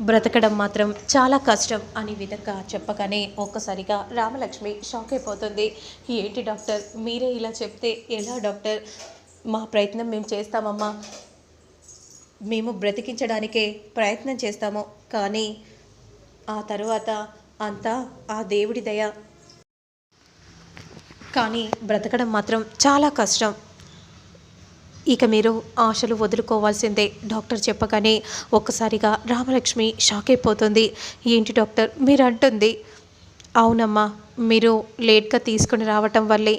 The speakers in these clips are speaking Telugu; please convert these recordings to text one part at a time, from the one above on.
బ్రతకడం మాత్రం చాలా కష్టం అని విధంగా చెప్పగానే ఒక్కసారిగా రామలక్ష్మి షాక్ అయిపోతుంది. ఏంటి డాక్టర్? మీరే ఇలా చెప్తే ఎలా డాక్టర్? మా ప్రయత్నం మేము చేస్తామమ్మా. మేము బ్రతికించడానికే ప్రయత్నం చేస్తాము. కానీ ఆ తరువాత అంతా ఆ దేవుడి దయ. కానీ బ్రతకడం మాత్రం చాలా కష్టం. ఇక మీరు ఆశలు వదులుకోవాల్సిందే. డాక్టర్ చెప్పగానే ఒక్కసారిగా రామలక్ష్మి షాక్ అయిపోతుంది. ఏంటి డాక్టర్? మీరు అంటుంది. అవునమ్మా మీరు లేట్గా తీసుకుని రావటం వల్లే.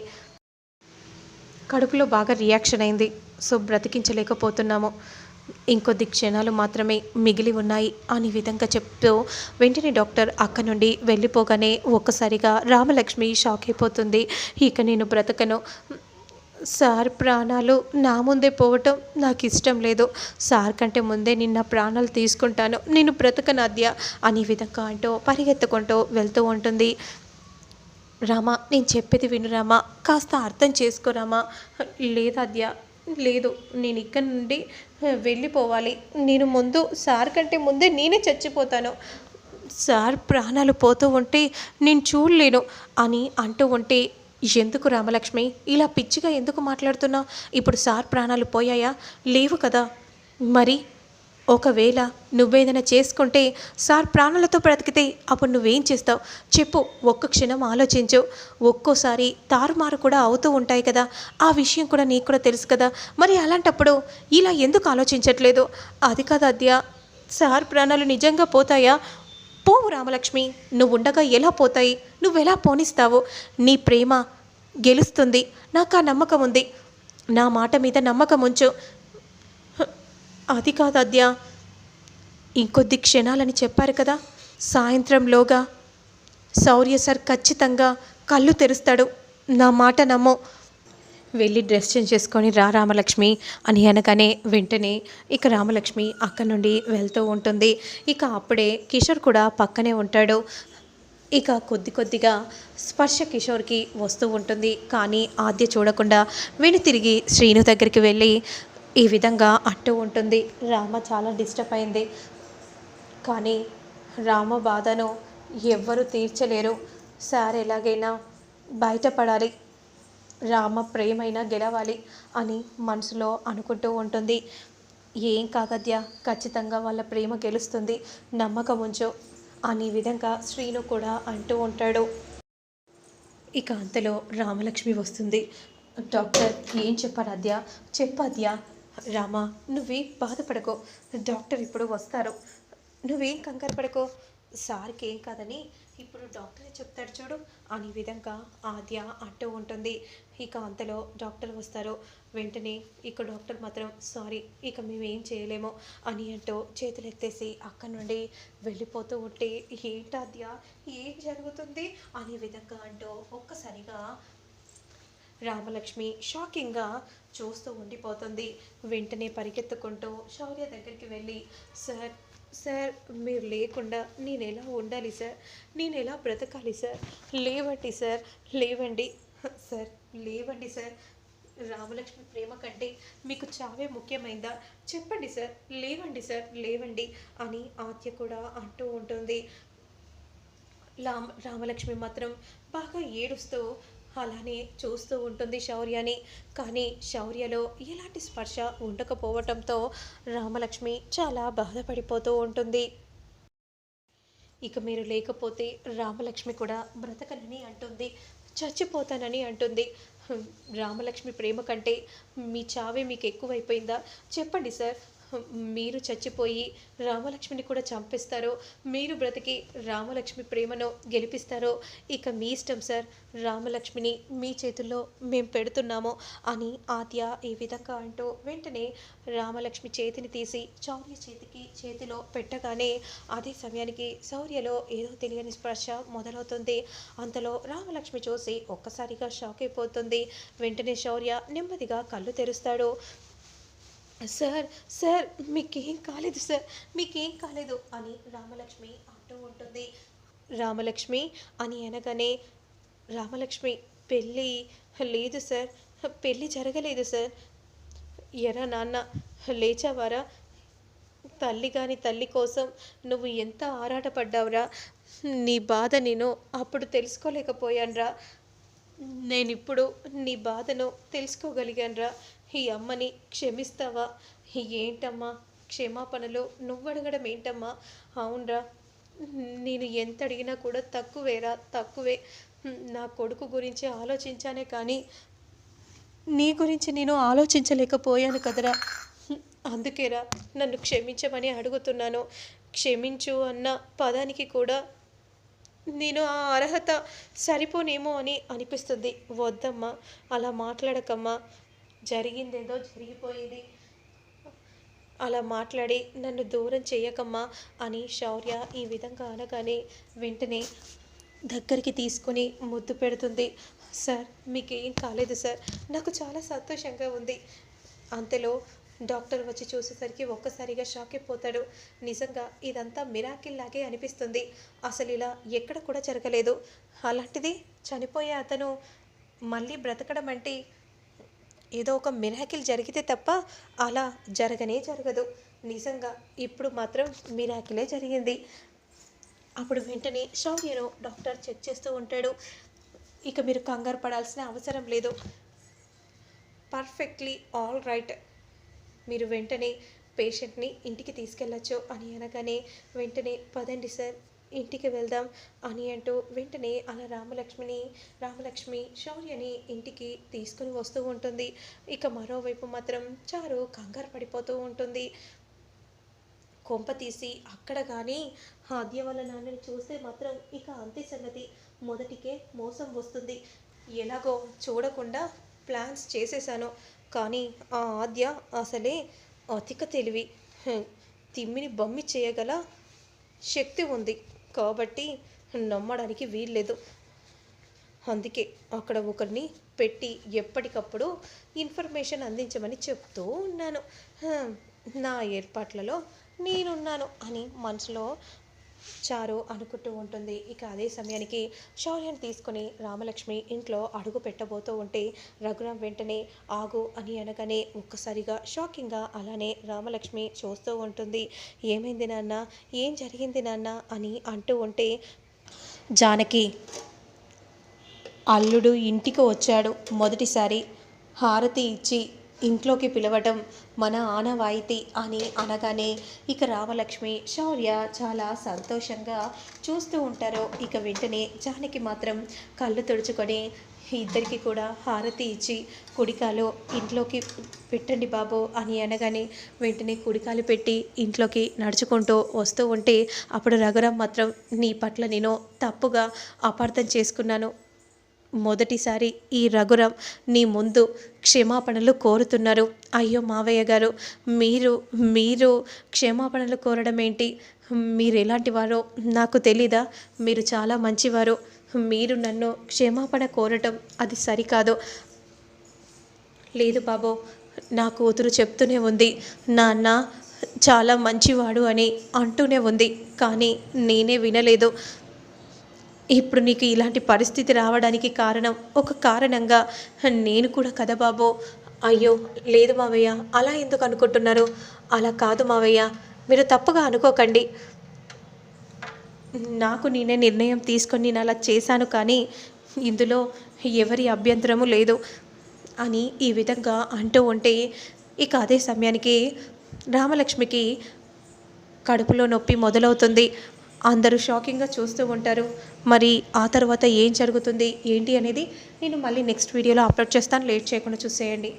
కడుపులో బాగా రియాక్షన్ అయింది. సో బ్రతికించలేకపోతున్నాము. ఇంకొద్ది క్షణాలు మాత్రమే మిగిలి ఉన్నాయి అని విధంగా చెప్తూ వెంటనే డాక్టర్ అక్క నుండి వెళ్ళిపోగానే ఒక్కసారిగా రామలక్ష్మి షాక్ అయిపోతుంది. ఇక నేను బ్రతకను. సార్ ప్రాణాలు నా ముందే పోవటం నాకు ఇష్టం లేదు. సార్ కంటే ముందే నిన్న ప్రాణాలు తీసుకుంటాను. నేను బ్రతకనాద్య అని విధంగా అంటూ పరిగెత్తుకుంటూ వెళ్తూ ఉంటుంది. రామా నేను చెప్పేది విను రామా. కాస్త అర్థం చేసుకోరామా లేదాద్య లేదు నేను ఇక్కడ నుండి వెళ్ళిపోవాలి. నేను ముందు సార్ కంటే ముందే నేనే చచ్చిపోతాను. సార్ ప్రాణాలు పోతూ ఉంటే నేను చూడలేను అని అంటూ ఉంటే ఎందుకు రామలక్ష్మి? ఇలా పిచ్చిగా ఎందుకు మాట్లాడుతున్నావు ఇప్పుడు సార్ ప్రాణాలు పోయాయా? లేవు కదా. మరి ఒకవేళ నువ్వేదైనా చేసుకుంటే సార్ ప్రాణాలతో బ్రతికితే అప్పుడు నువ్వేం చేస్తావు? చెప్పు ఒక్క క్షణం ఆలోచించు. ఒక్కోసారి తారుమారు కూడా అవుతూ ఉంటాయి కదా. ఆ విషయం కూడా నీకు కూడా తెలుసు కదా. మరి అలాంటప్పుడు ఇలా ఎందుకు ఆలోచించట్లేదు? అది కదా అద్య. సార్ ప్రాణాలు నిజంగా పోతాయా? పోవు రామలక్ష్మి నువ్వు ఉండగా ఎలా పోతాయి? నువ్వెలా పోనిస్తావు? నీ ప్రేమ గెలుస్తుంది. నాకు ఆ నమ్మకం ఉంది. నా మాట మీద నమ్మకం ఉంచు. అది కాదు అద్య ఇంకొద్ది క్షణాలని చెప్పారు కదా. సాయంత్రంలోగా శౌర్య సార్ ఖచ్చితంగా కళ్ళు తెరుస్తాడు. నా మాట నమ్ము. వెళ్ళి డ్రెస్ చేంజ్ చేసుకొని రా రామలక్ష్మి అని అనగానే వెంటనే ఇక రామలక్ష్మి అక్కడి నుండి వెళ్తూ ఉంటుంది. ఇక అప్పుడే కిషోర్ కూడా పక్కనే ఉంటాడు. ఇక కొద్ది కొద్దిగా స్పర్శ కిషోర్కి వస్తూ ఉంటుంది. కానీ ఆద్య చూడకుండా వెను తిరిగి శ్రీను దగ్గరికి వెళ్ళి ఈ విధంగా అట్టు ఉంటుంది. రామ చాలా డిస్టర్బ్ అయింది. కానీ రామ బాధను ఎవ్వరూ తీర్చలేరు. సార్ ఎలాగైనా బయటపడాలి. రామ ప్రేమైనా గెలవాలి అని మనసులో అనుకుంటూ ఉంటుంది. ఏం కాగద్య ఖచ్చితంగా వాళ్ళ ప్రేమ గెలుస్తుంది. నమ్మకం ఉంచు అని విధంగా శ్రీను కూడా అంటూ ఉంటాడు. ఇక అంతలో రామలక్ష్మి వస్తుంది. డాక్టర్ ఏం చెప్పారు అద్య? చెప్పద్య రామ నువ్వేం బాధపడకో. డాక్టర్ ఇప్పుడు వస్తారు. నువ్వేం కంగారు పడకో. సార్కి ఏం కాదని ఇప్పుడు డాక్టరే చెప్తాడు చూడు అనే విధంగా ఆద్య అంటూ ఉంటుంది. ఇక అంతలో డాక్టర్ వస్తారు వెంటనే ఇక డాక్టర్ మాత్రం సారీ ఇక మేము ఏం చేయలేము అని అంటూ చేతులు ఎత్తేసి అక్కడి నుండి వెళ్ళిపోతూ ఉంటే ఏంటాద్య ఏం జరుగుతుంది? అనే విధంగా అంటూ ఒక్కసారిగా రామలక్ష్మి షాకింగ్గా చూస్తూ ఉండిపోతుంది. వెంటనే పరిగెత్తుకుంటూ శౌర్య దగ్గరికి వెళ్ళి సార్ సార్ మీరు లేకుండా నేను ఎలా ఉండాలి సార్? నేను ఎలా బ్రతకాలి సార్? లేవండి సార్ లేవండి సార్ లేవండి సార్. రామలక్ష్మి ప్రేమ కంటే మీకు చావే ముఖ్యమైందా? చెప్పండి సార్. లేవండి సార్. లేవండి అని ఆత్య కూడా అంటూ ఉంటుంది. రామ రామలక్ష్మి మాత్రం బాగా ఏడుస్తూ అలానే చూస్తూ ఉంటుంది శౌర్యని. కానీ శౌర్యలో ఎలాంటి స్పర్శ ఉండకపోవటంతో రామలక్ష్మి చాలా బాధపడిపోతూ ఉంటుంది. ఇక మీరు లేకపోతే రామలక్ష్మి కూడా బ్రతకలని అంటుంది. చచ్చిపోతానని అంటుంది. రామలక్ష్మి ప్రేమ కంటే మీ చావే మీకు ఎక్కువైపోయిందా చెప్పండి సార్. మీరు చచ్చిపోయి రామలక్ష్మిని కూడా చంపేస్తారో మీరు బ్రతికి రామలక్ష్మి ప్రేమను గెలిపిస్తారో ఇక మీ ఇష్టం సార్ రామలక్ష్మిని మీ చేతుల్లో మేము పెడుతున్నాము అని ఆద్య ఈ విధంగా అంటూ వెంటనే రామలక్ష్మి చేతిని తీసి శౌర్య చేతికి చేతిలో పెట్టగానే అదే సమయానికి శౌర్యలో ఏదో తెలియని స్పర్శ మొదలవుతుంది. అంతలో రామలక్ష్మి చూసి ఒక్కసారిగా షాక్ అయిపోతుంది. వెంటనే శౌర్య నెమ్మదిగా కళ్ళు తెరుస్తాడు. సార్ సార్ మీకేం కాలేదు సార్ మీకేం కాలేదు అని రామలక్ష్మి అంటూ ఉంటుంది. రామలక్ష్మి అని అనగానే రామలక్ష్మి పెళ్ళి లేదు సార్ పెళ్ళి జరగలేదు సార్. ఎరా నాన్న లేచావారా? తల్లి కాని తల్లి కోసం నువ్వు ఎంత ఆరాటపడ్డావురా? నీ బాధ నేను అప్పుడు తెలుసుకోలేకపోయానురా. నేను ఇప్పుడు నీ బాధను తెలుసుకోగలిగానురా. ఈ అమ్మని క్షమిస్తావా? ఏంటమ్మా? క్షమాపణలో నువ్వు అడగడం ఏంటమ్మా? అవునరా. నేను ఎంత అడిగినా కూడా తక్కువేరా తక్కువే. నా కొడుకు గురించి ఆలోచించానే కానీ నీ గురించి నేను ఆలోచించలేకపోయాను కదరా. అందుకేరా నన్ను క్షమించమని అడుగుతున్నాను. క్షమించు అన్న పదానికి కూడా నేను ఆ అర్హత సరిపోనేమో అని అనిపిస్తుంది. వద్దమ్మా అలా మాట్లాడకమ్మా. జరిగిందేదో జరిగిపోయింది. అలా మాట్లాడి నన్ను దూరం చేయకమ్మా అని శౌర్య ఈ విధంగా అనగానే వెంటనే దగ్గరికి తీసుకొని ముద్దు పెడుతుంది. సార్ మీకేం కాలేదు సార్. నాకు చాలా సంతోషంగా ఉంది. అంతలో డాక్టర్ వచ్చి చూసేసరికి ఒక్కసారిగా షాక్ అయిపోతాడు. నిజంగా ఇదంతా మిరాకిల్ లాగే అనిపిస్తుంది. అసలు ఇలా ఎక్కడ కూడా జరగలేదు. అలాంటిది చనిపోయే అతను మళ్ళీ బ్రతకడం అంటే ఏదో ఒక మిరాకిల్ జరిగితే తప్ప అలా జరగనే జరగదు. నిజంగా ఇప్పుడు మాత్రం మిరాకిలే జరిగింది. అప్పుడు వెంటనే శౌర్యను డాక్టర్ చెక్ చేస్తూ ఉంటాడు. ఇక మీరు కంగారు పడాల్సిన అవసరం లేదు. Perfectly all right. మీరు వెంటనే పేషెంట్ని ఇంటికి తీసుకెళ్ళచ్చు అని అనగానే వెంటనే పదండి సార్. ఇంటికి వెళ్దాం అని అంటూ వెంటనే అలా రామలక్ష్మిని రామలక్ష్మి శౌర్యని ఇంటికి తీసుకుని వస్తూ ఉంటుంది. ఇక మరోవైపు మాత్రం చారు కంగారు పడిపోతూ ఉంటుంది. కొంప తీసి అక్కడ కానీ ఆద్య వాళ్ళ నాన్నని చూస్తే మాత్రం ఇక అంతే సంగతి. మొదటికే మోసం వస్తుంది. ఎలాగో చూడకుండా ప్లాన్స్ చేసేసాను కానీ ఆ ఆద్య అసలే అతిక తెలివి. తిమ్మిని బమ్మి చేయగల శక్తి ఉంది. కాబట్టి నమ్మడానికి వీల్లేదు. అందుకే అక్కడ ఒకరిని పెట్టి ఎప్పటికప్పుడు ఇన్ఫర్మేషన్ అందించమని చెప్తూ ఉన్నాను. నా ఏర్పాట్లలో నేనున్నాను అని మనసులో చారు అనుకుంటూ ఉంటుంది. ఇక అదే సమయానికి శౌర్యను తీసుకుని రామలక్ష్మి ఇంట్లో అడుగు పెట్టబోతూ ఉంటే రఘురామ్ వెంటనే ఆగు అని అనగానే ఒక్కసారిగా షాకింగ్గా అలానే రామలక్ష్మి చూస్తూ ఉంటుంది. ఏమైంది నాన్న? ఏం జరిగింది నాన్న? అని అంటూ ఉంటే జానకి అల్లుడు ఇంటికి వచ్చాడు. మొదటిసారి హారతి ఇచ్చి ఇంట్లోకి పిలవటం మన ఆనవాయితీ అని అనగానే ఇక రామలక్ష్మి శౌర్య చాలా సంతోషంగా చూస్తూ ఉంటారు. ఇక వెంటనే జానకి మాత్రం కళ్ళు తుడుచుకొని ఇద్దరికి కూడా హారతి ఇచ్చి కుడికాలు ఇంట్లోకి పెట్టండి బాబు అని అనగానే వెంటనే కుడికాలు పెట్టి ఇంట్లోకి నడుచుకుంటూ వస్తూ ఉంటే అప్పుడు రఘురామ్ మాత్రం నీ పట్ల నేను తప్పుగా అపార్థం చేసుకున్నాను. మొదటిసారి ఈ రఘురం నీ ముందు క్షమాపణలు కోరుతున్నారు. అయ్యో మావయ్య గారు మీరు మీరు క్షమాపణలు కోరడం ఏంటి? మీరు ఎలాంటి వారో నాకు తెలీదా? మీరు చాలా మంచివారు. మీరు నన్ను క్షమాపణ కోరటం అది సరికాదు. లేదు బాబు నా కూతురు చెప్తూనే ఉంది. నాన్న చాలా మంచివాడు అని అంటూనే ఉంది. కానీ నేనే వినలేదు. ఇప్పుడు నీకు ఇలాంటి పరిస్థితి రావడానికి కారణం ఒక కారణంగా నేను కూడా కదా బాబు. అయ్యో లేదు మావయ్య అలా ఎందుకు అనుకుంటున్నారు? అలా కాదు మావయ్య మీరు తప్పుగా అనుకోకండి. నాకు నేనే నిర్ణయం తీసుకొని నేను అలా చేశాను కానీ ఇందులో ఎవరి అభ్యంతరము లేదు అని ఈ విధంగా అంటూ ఉంటే ఇక అదే సమయానికి రామలక్ష్మికి కడుపులో నొప్పి మొదలవుతుంది. అందరూ షాకింగ్గా చూస్తూ ఉంటారు. మరి ఆ తర్వాత ఏం జరుగుతుంది? ఏంటి అనేది నేను మళ్ళీ నెక్స్ట్ వీడియోలో అప్లోడ్ చేస్తాను. లేట్ చేయకుండా చూసేయండి.